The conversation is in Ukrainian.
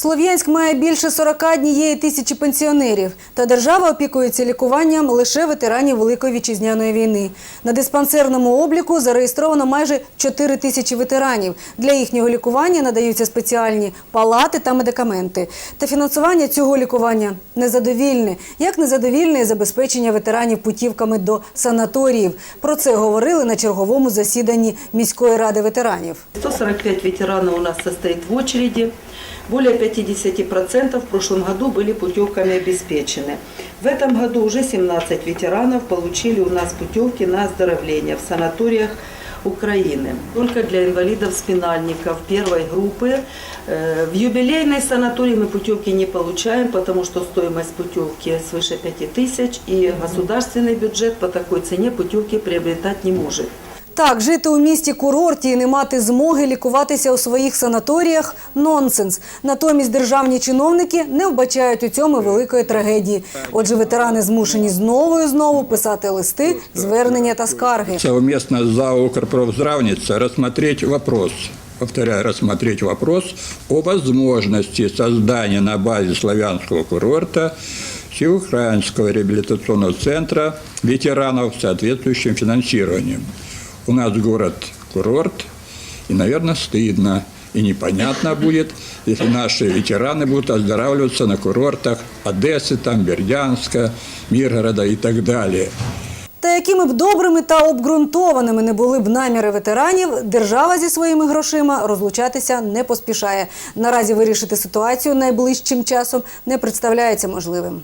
Слов'янськ має більше 41 тисячі пенсіонерів, та держава опікується лікуванням лише ветеранів Великої вітчизняної війни. На диспансерному обліку зареєстровано майже 4 тисячі ветеранів. Для їхнього лікування надаються спеціальні палати та медикаменти. Та фінансування цього лікування незадовільне, як незадовільне забезпечення ветеранів путівками до санаторіїв. Про це говорили на черговому засіданні міської ради ветеранів. 145 ветеранов у нас состоит в очереди. Более 50% в прошлом году были путевками обеспечены. В этом году уже 17 ветеранов получили у нас путевки на оздоровление в санаториях Украины. Только для инвалидов-спинальников первой группы. Э, В юбилейный санаторий мы путевки не получаем, потому что стоимость путевки свыше 5 тысяч, и государственный бюджет по такой цене путевки приобретать не может. Так, жити у місті курорті і не мати змоги лікуватися у своїх санаторіях – нонсенс. Натомість державні чиновники не вбачають у цьому великої трагедії. Отже, ветерани змушені знову і знову писати листи, звернення та скарги. совместно за Укрпрофздравница рассмотреть вопрос, повторяю, рассмотреть вопрос о возможности создания на базе славянского курорта Всеукраинского реабилитационного центра ветеранов с соответствующим финансированием У нас город-курорт, и, наверное, стыдно и непонятно будет, если наши ветераны будут оздоравливаться на курортах Одессы, там, Бердянска, Миргорода и так далее. Та якими б добрими та обґрунтованими не були б наміри ветеранів, держава зі своїми грошима розлучатися не поспішає. Наразі вирішити ситуацію найближчим часом не представляється можливим.